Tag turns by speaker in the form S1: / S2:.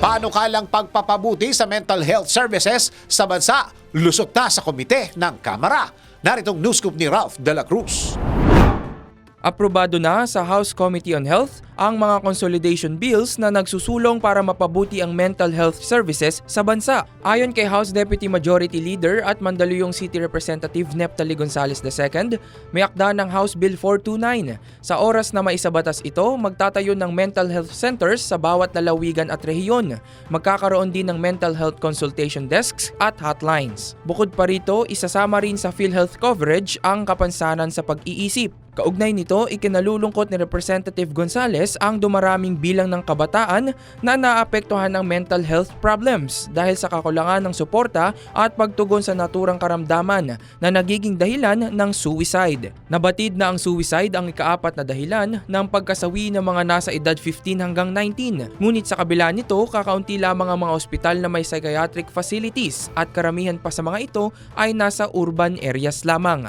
S1: Panukalang pagpapabuti sa mental health services sa bansa, lusot na sa komite ng Kamara. Naritong news scoop ni Ralph De La Cruz.
S2: Aprobado na sa House Committee on Health ang mga consolidation bills na nagsusulong para mapabuti ang mental health services sa bansa. Ayon kay House Deputy Majority Leader at Mandaluyong City Representative Neptali Gonzales II, may akda ng House Bill 429. Sa oras na maisabatas ito, magtatayo ng mental health centers sa bawat lalawigan at rehiyon. Magkakaroon din ng mental health consultation desks at hotlines. Bukod pa rito, isasama rin sa PhilHealth coverage ang kapansanan sa pag-iisip. Kaugnay nito, ikinalulungkot ni Representative Gonzales ang dumaraming bilang ng kabataan na naapektuhan ng mental health problems dahil sa kakulangan ng suporta at pagtugon sa naturang karamdaman na nagiging dahilan ng suicide. Nabatid na ang suicide ang ikaapat na dahilan ng pagkasawi ng mga nasa edad 15 hanggang 19. Ngunit sa kabila nito, kakaunti lamang ang mga ospital na may psychiatric facilities at karamihan pa sa mga ito ay nasa urban areas lamang.